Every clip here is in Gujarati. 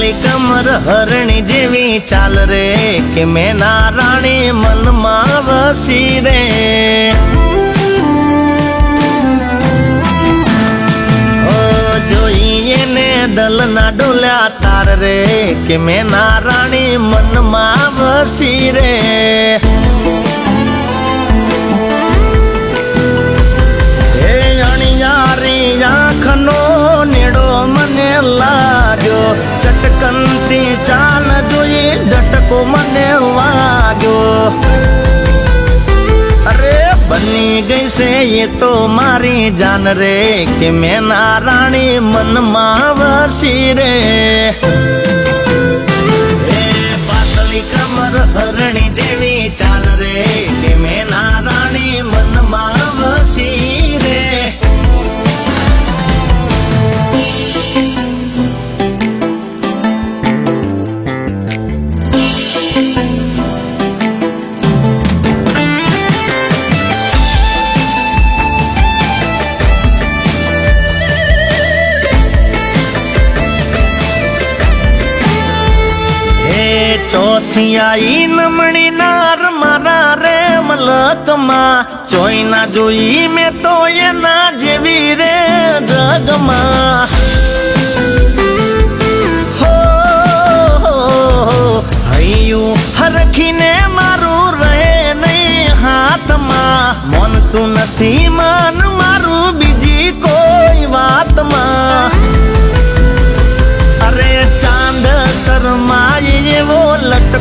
પાતળી કમર હરણી જેવી ચાલ રે કે મેના રાણી મનમાં વસી રે. જોઈએ ને દલના ડોલ્યા તાર રે કે મેના રાણી મનમાં વસી રે. ઝટકો મને વાગ્યો. અરે બની ગઈ છે એ તો મારી જાન રે, કે મેના રાણી મનમાં વસી રે. પાતળી કમર હરણી ચોથી આઈ નમણી નાર મારા રે મલકમાં. જોઈ ના જોઈ મેં તો એના જેવી રે જગમાં.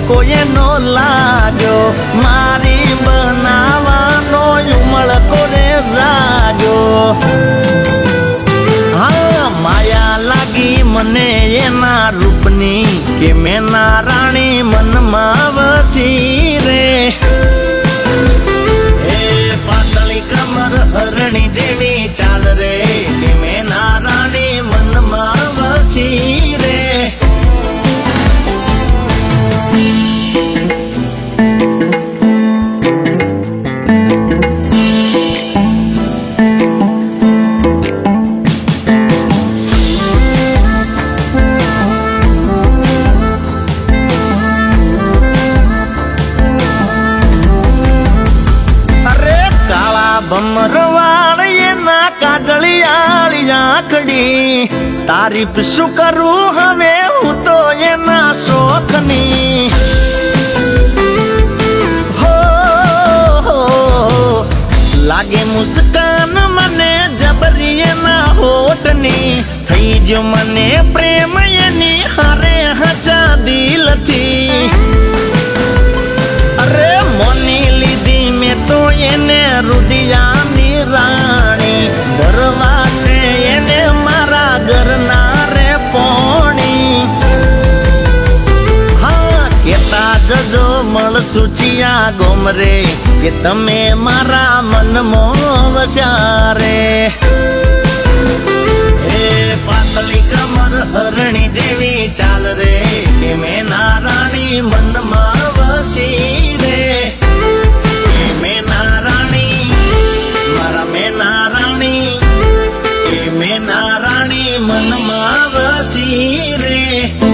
લટકો એનો લાગ્યો. મારી બનાવાનો ઉમળકો રે જાગ્યો? માયા લાગી મને એના રૂપની કે મેના રાણી મનમાં વસી. ભમરવાળ એના કાજળી આંખડી તારીફ શું કરું હવે હું તો એના શોખની. લાગે મુસ્કાન મને જબરી એના હોઠની. થઈ જ મને પ્રેમ એની હારે હચા દિલથી. મળશું ચિયા ગોમરે કે તમે મારા મનમાં વસ્યા રે હે પાતળી કમર હરણી જેવી ચાલ રે કે નારાણી મન મનમાં વસી રે. મેના નારાણી મારા મે નારાણી કે મેના રાણી મનમાં વસી રે.